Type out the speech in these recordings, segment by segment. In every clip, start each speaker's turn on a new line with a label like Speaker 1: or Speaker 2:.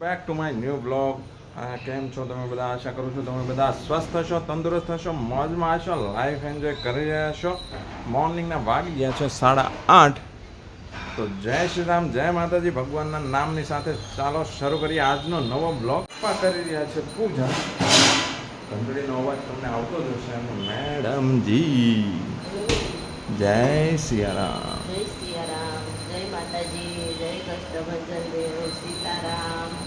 Speaker 1: Back to my new blog કેમ છો તમે બધા? આશા કરું છું તમે બધા સ્વસ્થ હશો, તંદુરસ્ત હશો, મોજમાં હશો લાઈફ એન્જોય કરી રહ્યા છો મોર્નિંગના વાગી ગયા છે સાડા આઠ. તો જય શ્રી રામ, જય માતાજી. ભગવાનના નામની સાથે ચાલો શરૂ કરીએ આજનો નવો બ્લોગ પણ કરી રહ્યા છે પૂજા. ઘંટડીનો અવાજ તમને આવતો જ હશે મેડમજી, જય સિયારામ
Speaker 2: જય સિયારામ જય માતાજી, જય કષ્ટભંજન દેવ સીતારામ.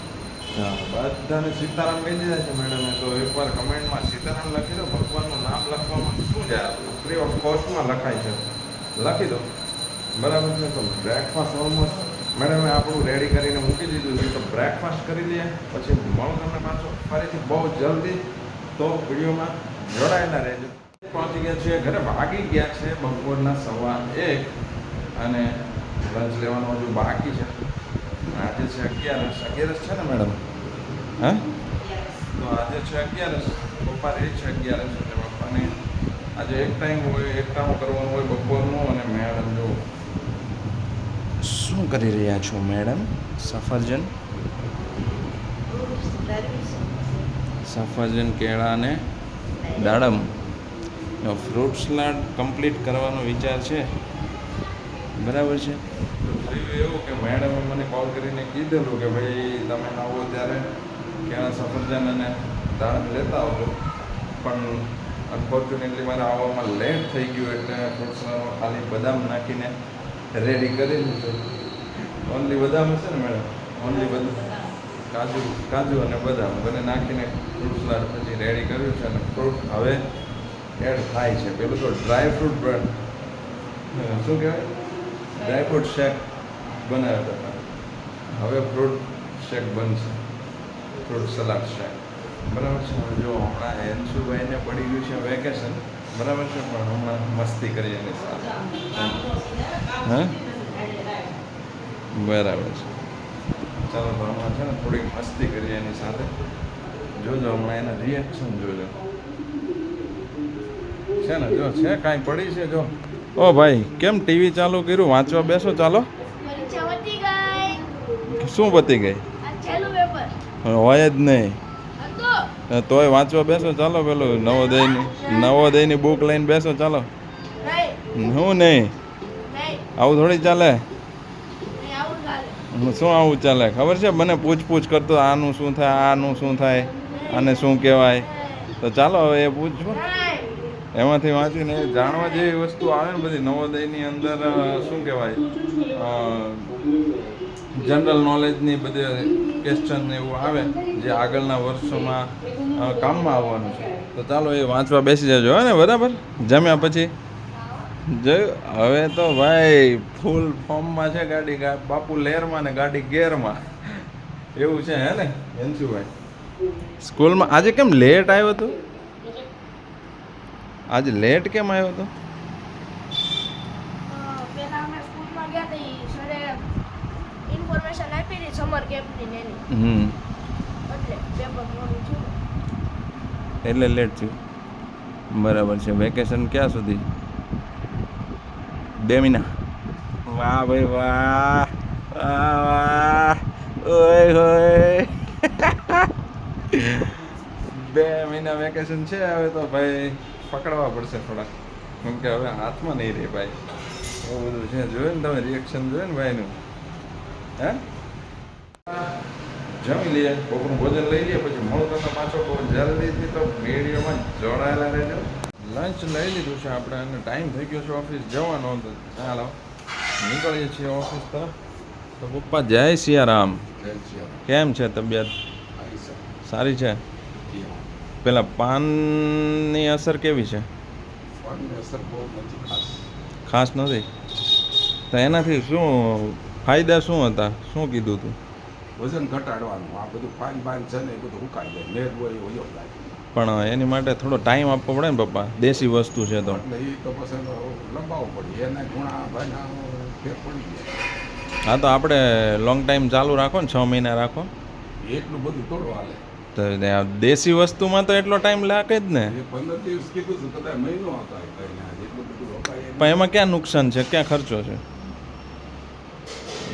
Speaker 1: બધાને સીતારામ કહી દીધા છે મેડમે તો એકવાર કમેન્ટમાં સીતારામ લખી દો, ભગવાનનું નામ લખવામાં શું છે ફ્રી ઓફ કોસ્ટમાં લખાય છે. લખી દો. બરાબર છે, તો બ્રેકફાસ્ટ ઓલમોસ્ટ મેડમે આપણું રેડી કરીને મૂકી દીધું છે, તો બ્રેકફાસ્ટ કરી લઈએ, પછી મળું તમને પાછો. ફરીથી બહુ જલ્દી, તો વિડીયોમાં જોડાયેલા રહેજો. પહોંચી ગયા છે ઘરે ભાગી ગયા છે, બપોરના સવા એક, અને લંચ લેવાનું હજુ બાકી છે. આજે છે અગિયારસ. અગિયારસ છે ને મેડમ? હા? તો આજે છે અગિયારસ. પપ્પા એ છે અગિયારસ એટલે પપ્પાને આજે એક ટાઈમ હોય એક ટાઈમ કરવાનું હોય બપોરનું અને મેડમ જો શું કરી રહ્યા છો મેડમ? સફરજન? સફરજન કેળા અને દાડમ. ફ્રૂટ સલાડ કમ્પ્લીટ કરવાનો વિચાર છે? બરાબર છે? તો એવું કે મેડમે મને કોલ કરીને કીધેલું કે ભાઈ તમે આવો ત્યારે ક્યાં સફરજન અને દાણ લેતા આવજો. પણ અનફોર્ચ્યુનેટલી મારે આવવામાં લેટ થઈ ગયું એટલે ફ્રૂટ સલાડમાં ખાલી બદામ નાખીને રેડી કરેલું છે. ઓનલી બદામ હશે ને મેડમ? ઓનલી બદામ કાજુ કાજુ અને બદામ બંને નાખીને ફ્રૂટ સલાડ પછી રેડી કર્યું છે અને ફ્રૂટ હવે એડ થાય છે. પેલું તો ડ્રાય ફ્રૂટ શું કહેવાય? ડ્રાય ફ્રૂટ શેક બનાવ્યા હતા હવે ફ્રૂટ શેક બનશે. Fruit salad shake. બરાબર છે? હવે જો હમણાં હેન્સુભાઈને પડી ગયું છે વેકેશન. બરાબર છે? પણ હમણાં મસ્તી કરી એની સાથે. હા? બરાબર છે. ચાલો, તો હમણાં છે ને થોડીક મસ્તી કરીએ એની સાથે. જોજો હમણાં એના રિએક્શન જોજો. છે ને? જો છે કાંઈ પડી છે? જો. ઓ ભાઈ, કેમ ટીવી ચાલુ કર્યું? વાંચવા બેસો ચાલો. શું પતી ગઈ? હોય જ નહીં. તોય વાંચવા બેસો, ચાલો પેલું નવોદયની નવોદયની બુક લઈને બેસો, ચાલો. હું નહીં. આવું થોડી ચાલે? શું આવું ચાલે? ખબર છે? મને પૂછ પૂછ કરતો, આનું શું થાય, આનું શું થાય, આને શું કહેવાય? તો ચાલો, હવે એ પૂછો. એમાંથી વાંચીને જાણવા જેવી વસ્તુ આવે ને બધી. નવોદયની અંદર શું કહેવાય? જનરલ નોલેજની બધી ક્વેશ્ચન એવું આવે, જે આગળના વર્ષોમાં કામમાં આવવાનું છે. તો ચાલો એ વાંચવા બેસી જજો, હે ને, બરાબર? જમ્યા પછી? જોયું હવે તો ભાઈ ફૂલ ફોર્મમાં છે ગાડી બાપુ લેરમાં ને ગાડી ગેરમાં એવું છે, હે ને અંશુભાઈ સ્કૂલમાં આજે કેમ લેટ આવ્યો હતો આજે લેટ કેમ આવ્યો હતો
Speaker 3: ઇન્ફોર્મેશન આપી હતી સમર કેમ્પની ને એની
Speaker 1: હમ.
Speaker 3: એટલે પેપર મોડું થયું.
Speaker 1: એટલે લેટ થયું. બરાબર છે. વેકેશન ક્યાં સુધી? બે મહિના. વાહ ભાઈ વાહ. વાહ વાહ. ઓય હોય બે મહિના વેકેશન છે હવે તો ભાઈ પકડવા પડશે થોડા કેમ કે હવે હાથમાં નહીં રહે ભાઈ. એવું બધું છે. જોયું ને તમે રિએક્શન જોયું ને ભાઈનું? હે? જમી લઈએ બપોરનું ભોજન લઈ લઈએ પછી મળું તમને પાછો બહુ જલ્દીથી તો વિડીયોમાં જોડાયેલા રહેજો. લંચ લઈ લીધું છે આપણે અને ટાઈમ થઈ ગયો છે ઓફિસ જવાનો તો ચાલો નીકળીએ છીએ ઓફિસ તરફ. તો પપ્પા જય સિયારામ. કેમ છે તબિયત? સારી છે? પેલા પાનની અસર કેવી છે? ખાસ નથી? તો એનાથી શું ફાયદા શું હતા? શું કીધું તું?
Speaker 4: વજન ઘટાડવાનું આ બધું પાન પાન છે ને એ બધું ઉકાઈ જાય લેટ હોય જાય
Speaker 1: પણ એની માટે થોડો ટાઈમ આપવો પડે ને પપ્પા. દેશી વસ્તુ છે તો.
Speaker 4: એટલે એ તો પછી લંબાવવું પડે. એના ગુણા ભાઈના ફેર પડી જાય.
Speaker 1: હા તો આપણે લોંગ ટાઈમ ચાલુ રાખો ને છ મહિના રાખો.
Speaker 4: એટલું બધું થોડું હાલે.
Speaker 1: તો દેશી વસ્તુમાં તો એટલો ટાઈમ લાગે જ ને.
Speaker 4: પંદર દિવસ કીધું છે કદાચ મહિનો
Speaker 1: પણ એમાં ક્યાં નુકસાન છે? ક્યાં ખર્ચો છે?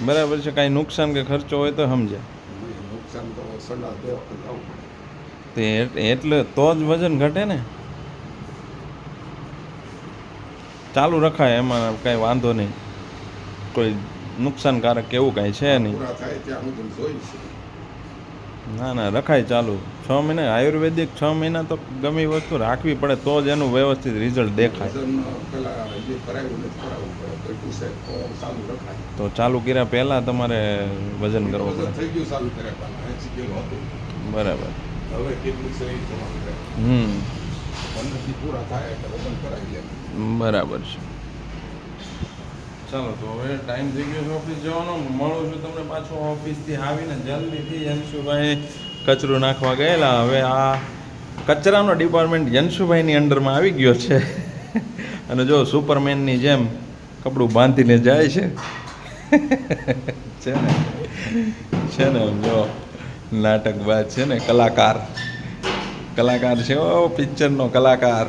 Speaker 1: બરાબર છે કાંઈ નુકસાન કે ખર્ચો હોય તો સમજે.
Speaker 4: નુકસાન તો સલાહ
Speaker 1: તે એટલે તો જ વજન ઘટે ને. ચાલુ રખાય એમાં કાંઈ વાંધો નહીં. કોઈ નુકસાનકારક એવું કાંઈ છે નહીં
Speaker 4: પૂરા થાય ત્યાં હું જોઈ છે
Speaker 1: ના ના, રખાય ચાલુ. છ મહિના, આયુર્વેદિક છ મહિના તો ગમે વસ્તુ રાખવી પડે, તો જ એનું વ્યવસ્થિત રિઝલ્ટ દેખાય.
Speaker 4: તો ચાલુ
Speaker 1: કર્યા પહેલાં તમારે વજન કરવું પડે. બરાબર. હમ. બરાબર છે. ચાલો, તો હવે ટાઈમ થઈ ગયો છે ઓફિસ જવાનો. મળું છું તમને પાછો ઓફિસથી આવીને. જલ્દીથી યંશુભાઈ કચરું નાખવા ગયેલા. હવે આ કચરાનો ડિપાર્ટમેન્ટ યંશુભાઈની અંડરમાં આવી ગયો છે. અને જો સુપરમેનની જેમ કપડું બાંધીને જાય છે. છે ને? છે ને જો નાટકબાજ છે ને, કલાકાર. કલાકાર છે ઓ પિક્ચરનો કલાકાર.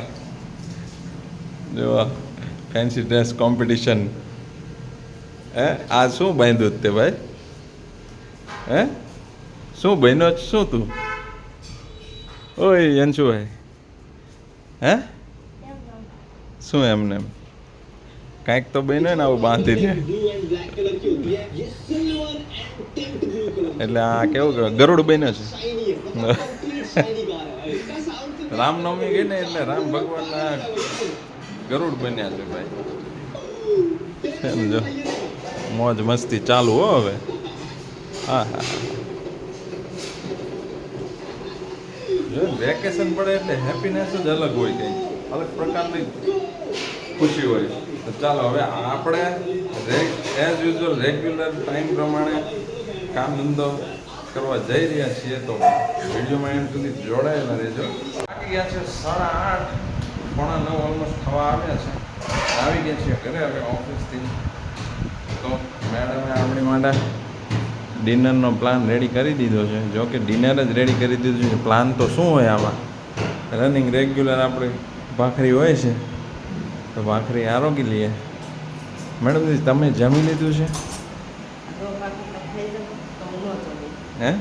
Speaker 1: જો ફેન્સી ડ્રેસ કોમ્પિટિશન હે? આ શું બાંધ્યું તે ભાઈ? હે? શું બન્યો શું તું? ઓય યંશુભાઈ હે? શું એમને? એમ કાંઈક તો બન્યો ને આવું બાંધી દે. એટલે આ કેવું ગરુડ બન્યો છે. રામનવમી ગઈ ને એટલે રામ ભગવાનના ગરુડ બન્યા છે ભાઈ. સમજો? મોજ મસ્તી ચાલુ હો હવે. હા હા વેકેશન પડે એટલે હેપીનેસ જ અલગ હોય કંઈ અલગ પ્રકારની ખુશી હોય. તો ચાલો હવે આપણે એઝ યુઝ્યુઅલ રેગ્યુલર ટાઈમ પ્રમાણે કામ ધંધો કરવા જઈ રહ્યા છીએ તો વિડીયોમાં એમ સુધી જોડાયેલા રહેજો. બાકી ગયા છે સાડા આઠ, પોણા નવ ઓલમોસ્ટ થવા આવ્યા છે. આવી ગયા છીએ ઘરે, હવે ઓફિસથી માટે ડિનરનો પ્લાન રેડી કરી દીધો છે. જો કે ડિનર જ રેડી કરી દીધું છે. પ્લાન તો શું હોય આમાં? રનિંગ રેગ્યુલર આપણી ભાખરી હોય છે. તો ભાખરી આરોગી લઈએ. મેડમજી તમે જમી લીધું છે?
Speaker 2: હે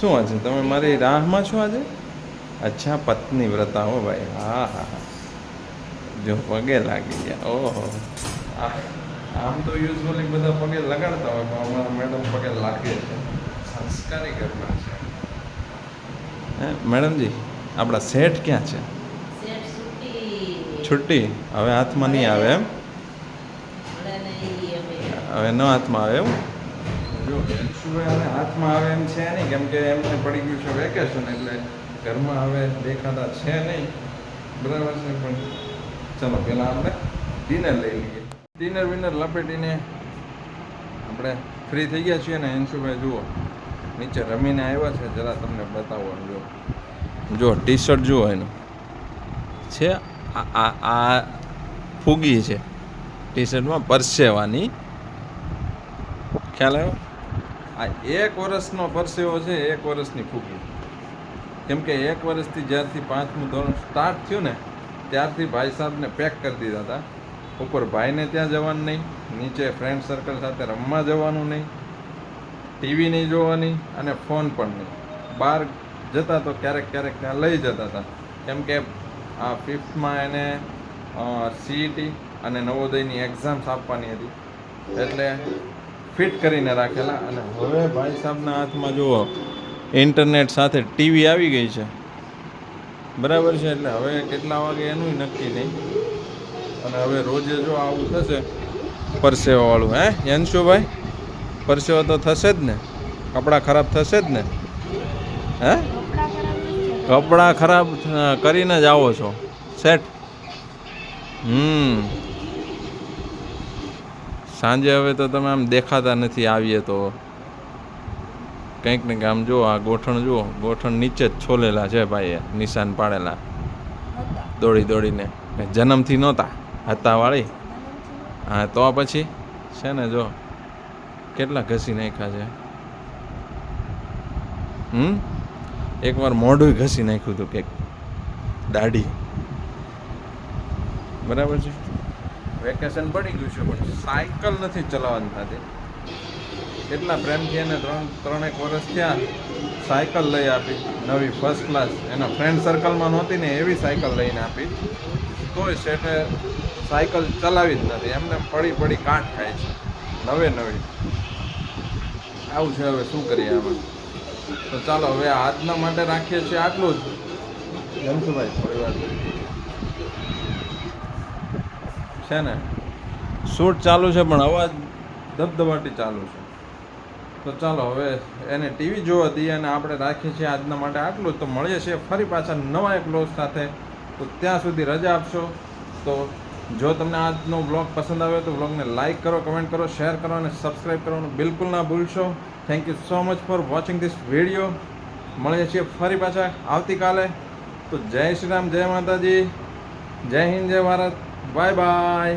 Speaker 1: શું આજે? તમે મારી રાહમાં છો આજે? અચ્છા પત્ની વ્રતા હો ભાઈ. હા હા હા. જો પગે લાગી ગયા. ઓહો. આ આમ તો યુઝ્યુઅલી બધા પગે લગાડતા હોય પણ અમારા મેડમ પગે લાગે છે. સંસ્કારી ઘરના છે. હે મેડમજી આપણા સેટ ક્યાં છે? છુટ્ટી હવે હાથમાં નહીં આવે એમ? હવે. ન હાથમાં આવે એમ જો એને હાથમાં આવે એમ છે નહીં કેમ કે એમને પડી ગયું છે વેકેશન એટલે ઘરમાં હવે દેખાતા છે નહીં. બરાબર છે પણ ચલો પહેલાં આપણે ડિનર લઈ લઈએ. ડિનર વિનર લપેટીને આપણે ફ્રી થઈ ગયા છીએ ને હિન્સુભાઈ જુઓ. નીચે રમીને આવ્યા છે, જરા તમને બતાવવાનું જો જો ટી શર્ટ જુઓ એનું. છે, આ આ ફૂગી છે. ટી શર્ટમાં પરસેવાની. ખ્યાલ આવ્યો? આ એક વર્ષનો પરસેવો છે, એક વર્ષની ફૂગી. કેમ કે એક વર્ષથી જ્યારથી પાંચમું ધોરણ સ્ટાર્ટ થયું ને, ત્યારથી ભાઈ સાહેબને પેક કરી દીધા હતા. ઉપર ભાઈને ત્યાં જવાનું નહીં, નીચે ફ્રેન્ડ સર્કલ સાથે રમવા જવાનું નહીં ટીવી નહીં જોવાની અને ફોન પણ નહીં. બહાર જતા તો ક્યારેક ક્યારેક ત્યાં લઈ જતા હતા. કેમ કે આ ફિફ્થમાં એને સીઈટી અને નવોદયની એક્ઝામ્સ આપવાની હતી. એટલે ફિટ કરીને રાખેલા અને હવે ભાઈ સાહેબના હાથમાં જુઓ ઇન્ટરનેટ સાથે ટીવી આવી ગઈ છે. બરાબર છે, એટલે હવે કેટલા વાગે એનું નક્કી નહીં. અને હવે રોજે જો આવું થશે પરસેવાવાળું હે? યંશુભાઈ પરસેવો તો થશે જ ને? કપડાં ખરાબ થશે જ ને? હે?
Speaker 3: કપડાં ખરાબ
Speaker 1: કરીને જ આવો છો. સેટ. હમ. સાંજે હવે તો તમે આમ દેખાતા નથી આવીએ તો. કંઈક ને આમ જુઓ આ ગોઠણ જુઓ ગોઠણ નીચે જ છોલેલા છે ભાઈએ નિશાન પાડેલા. દોડી દોડીને. જન્મથી નહોતા. હતા વાળી હા, તો પછી છે ને જો, કેટલા ઘસી નાખ્યા છે? હમ? એકવાર મોઢું ઘસી નાખ્યું હતું કે દાઢી. બરાબર છે? વેકેશન પડી ગયું છે, પણ સાયકલ નથી ચલાવવાની થતી. કેટલા પ્રેમથી એને ત્રણ, ત્રણેક વર્ષ થયા, સાયકલ લઈ આપી. નવી ફર્સ્ટ ક્લાસ એના ફ્રેન્ડ સર્કલમાં નહોતી ને એવી સાયકલ લઈને આપી. તોય શેઠે સાયકલ ચલાવી જ નથી. એમને પડી પડી કાંઠ ખાય છે. નવે નવી. આવું છે હવે શું કરીએ આમાં? તો ચાલો હવે આજના માટે રાખીએ છીએ આટલું જ. જમશુભાઈ થોડી વાર છે ને? શૂટ ચાલુ છે પણ અવાજ ધબધબાટી ચાલુ છે. તો ચાલો હવે એને ટીવી જોવા દઈએ અને આપણે રાખીએ છીએ આજના માટે આટલું જ. તો મળીએ છીએ ફરી પાછા નવા એક લોસ સાથે. તો ત્યાં સુધી રજા આપશો. તો જો તમને આજનો બ્લોગ પસંદ આવ્યો તો બ્લોગને લાઇક કરો કમેન્ટ કરો શેર કરો અને સબસ્ક્રાઈબ કરવાનું બિલકુલ ના ભૂલશો. Thank you so much for watching this video મળીએ છીએ ફરી પાછા આવતીકાલે. તો જય શ્રી રામ, જય માતાજી. જય હિન્દ, જય ભારત. Bye bye